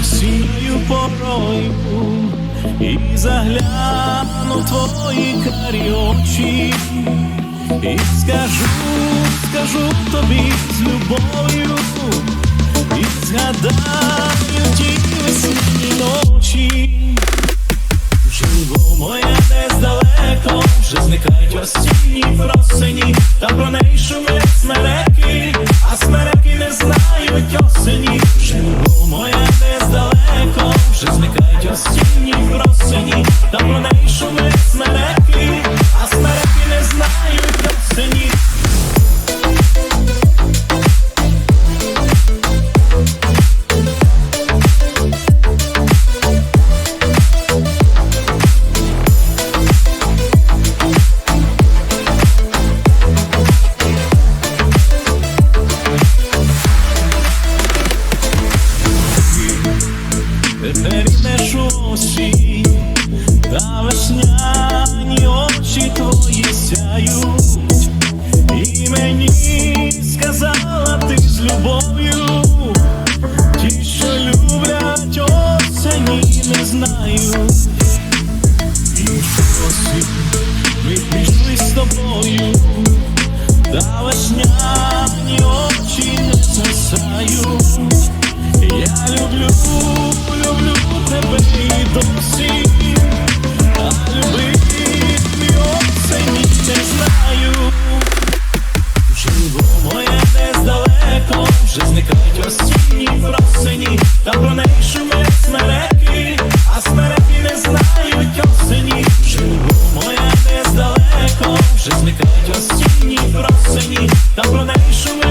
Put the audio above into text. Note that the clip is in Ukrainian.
осінньою порою і загляну твої карі очі, і скажу, скажу тобі з любов'ю, і згадаю ті весняні ночі. Живо моє десь далеко, вже зникають осінні просені, та про неї шумять смереки, а смереки Тепер йдеш осінь, та весняні очі твої сяють, і мені сказала Вже зникають осінні просені, та про неї шуми.